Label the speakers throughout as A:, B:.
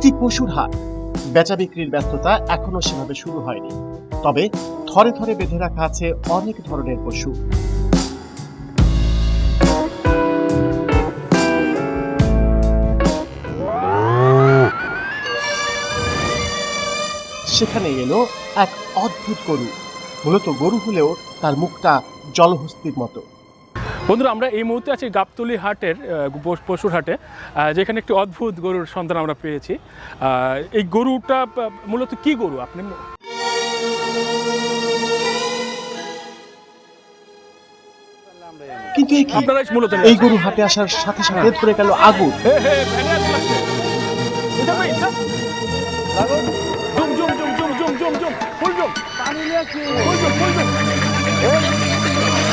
A: একটি পশুর হাট। বেচা বিক্রির ব্যস্ততা এখনও সেভাবে শুরু হয়নি। তবে থরে থরে বেঁধে রাখা আছে অনেক ধরনের পশু। সেখানে এলো এক অদ্ভুত গরু। মূলত গরু হলেও তার মুখটা জলহস্তির মতো।
B: বন্ধুরা আমরা এই মুহূর্তে আছি গাবতলি হাটের পশুর হাটে যেখানে একটি অদ্ভুত গরুর সন্ধান আমরা পেয়েছি। এই গরুটা মূলত কি গরু? আপনি
A: কিন্তু
B: মূলত
A: এই গরু হাটে আসার সাথে সাথে ধরে গেল আগুন?
B: জুম, জুম, জুম, জুম, জুম, জুম, জুম, ফুল জুম। ফুল জুম, ফুল জুম।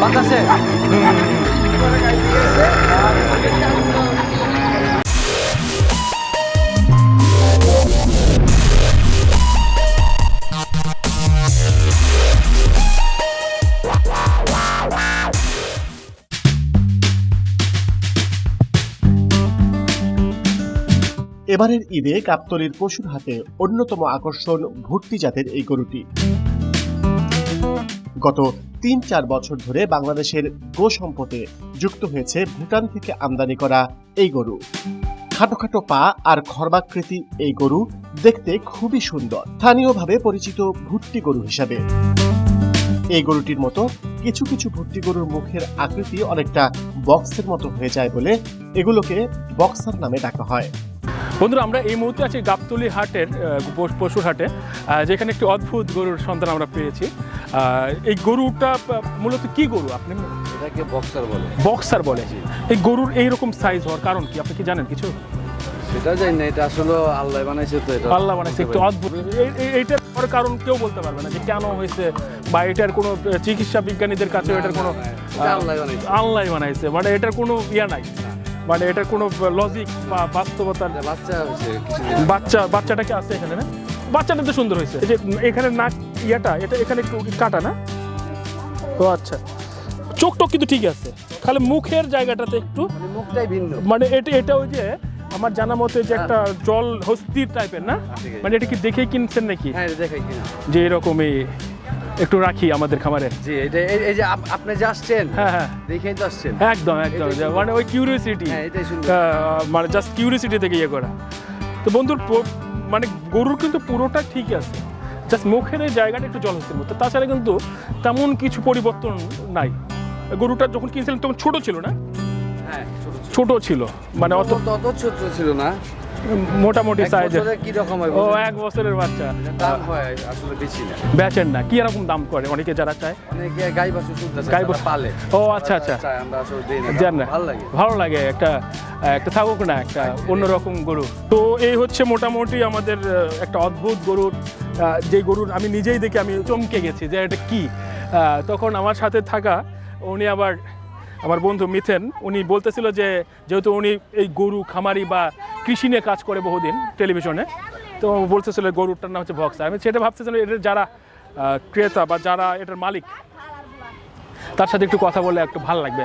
C: বাতাসে।
A: এবারের ঈদে গাবতলির পশুর হাতে অন্যতম আকর্ষণ ভর্তি জাতের এই গরুটি। গত তিন চার বছর ধরে বাংলাদেশের গো সম্পদে যুক্ত হয়েছে ভুটান থেকে আমদানি করা এই গরু। খাটো খাটো পা আর খর্বাকৃতি এই গরু দেখতে খুবই সুন্দর। স্থানীয়ভাবে পরিচিত ভুট্টি গরু হিসাবে। এই গরুটির মতো কিছু কিছু ভুট্টি গরুর মুখের আকৃতি অনেকটা বক্সের মতো হয়ে যায় বলে এগুলোকে বক্সার নামে ডাকা হয়।
B: বন্ধুরা আমরা এই মুহূর্তে আছি গাবতলি হাটের পশুর হাটে যেখানে একটি অদ্ভুত গরুর সন্ধান আমরা পেয়েছি। এই গরুটা মূলত কি গরু আপনি?
C: এটাকে বক্সার বলে।
B: বক্সার বলে। এই গরুর এইরকম সাইজ হওয়ার কারণ কি? আপনি কি জানেন কিছু?
C: সেটা জানি না এটা আসলে আল্লাহ বানাইছে তো এটা
B: আল্লাহ বানাইছে একটু অদ্ভুত। এই- এই- এইটার হওয়ার কারণ কেউ বলতে পারবে না যে কেন হয়েছে বা এটার কোনো চিকিৎসা বিজ্ঞানীদের কাছে এটার কোনো
C: আল্লাহ বানাইছে।
B: আল্লাহ বানাইছে মানে এটার কোনো ইয়া নাই। মানে এটা কোনো লজিক বা বাস্তবতার
C: বাচ্চা
B: বাচ্চা বাচ্চাটা কি আছে এখানে না? বাচ্চাটা তো সুন্দর হয়েছে। যে এখানে নাক ইয়াটা এটা এখানে একটু কাটা না? ও আচ্ছা। চোখ টোক কিন্তু ঠিক আছে। খালি মুখের জায়গাটাতে একটু
C: মানে মুখটাই ভিন্ন।
B: মানে এটা এটা ওই যে আমার জানা মতে যে একটা জল হস্তির টাইপের না? মানে এটা কি দেখেই কিনছেন নাকি?
C: হ্যাঁ কিনা।
B: যে এরকমই একটু রাখি আমাদের খামারে।
C: জি এটা এই- যে আপনি যে আসছেন
B: হ্যাঁ হ্যাঁ।
C: দেখেই তো আসছেন।
B: একদম একদম। মানে ওই কিউরিয়াসিটি
C: হ্যাঁ এটাই সুন্দর।
B: মানে জাস্ট কিউরিয়াসিটি থেকে ইয়ে করা। তো বন্ধুর মানে গরুর কিন্তু পুরোটা ঠিকই আছে। জাস্ট মুখের এই জায়গাটা একটু জলহস্তির মতো তাছাড়া কিন্তু তেমন কিছু পরিবর্তন নাই। গরুটা যখন কিনছিলেন তখন ছোট ছিল না?
C: হ্যাঁ ছোট
B: ছিল। মানে অত
C: অত ছোট ছিল না।
B: মোটামুটি সাইজের
C: কি রকম
B: ও এক বছরের বাচ্চা।
C: দাম হয় আসলে বেশি না।
B: বেচেন না কি এরকম দাম করে অনেকে যারা চায়?
C: অনেকে গাই বাছুর শুনতে
B: গাই
C: পালে।
B: ও আচ্ছা আচ্ছা।
C: চাই আমরা আসলে দেই না ভালো লাগে।
B: ভালো লাগে একটা একটা থাকুক না একটা অন্যরকম গরু। তো এই হচ্ছে মোটামুটি আমাদের একটা অদ্ভুত গরুর যে গরুর আমি নিজেই দেখে আমি চমকে গেছি যে এটা কি। তখন আমার সাথে থাকা উনি আবার আমার বন্ধু মিথেন উনি বলতেছিল যে যেহেতু উনি এই গরু খামারি বা কৃষি নিয়ে কাজ করে বহুদিন টেলিভিশনে। তো বলতেছিল গরুরটার নাম হচ্ছে বক্সার আমি সেটা ভাবতেছিলাম এটার যারা ক্রেতা বা যারা এটার মালিক, তার সাথে একটু কথা বলে একটু ভালো লাগবে।